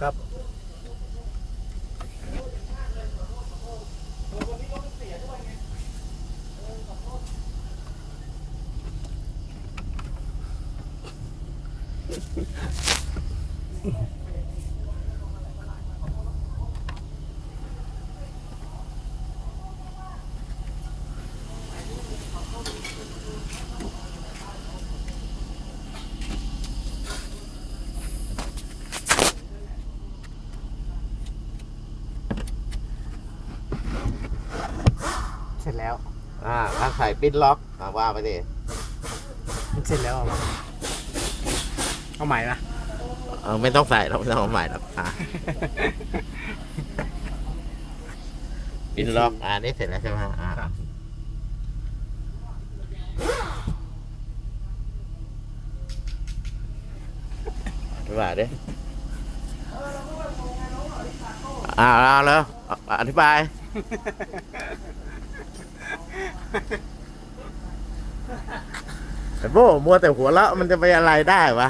ครับ เสร็จแล้วอ่าถ้าใส่ปิ้นล็อกอ่าว่าไปดิมันเสร็จแล้วเหรอเอาใหม่นะเออไม่ต้องใส่เราไม่ต้องเอาใหม่หรอกอ่าปิ้นล็อกอ่านี่เสร็จแล้วใช่ไหมอ่าครับไปว่าดิอ่าเอาแล้วอธิบาย แต่โบ้มัวแต่หัวเราะมันจะไปอะไรได้วะ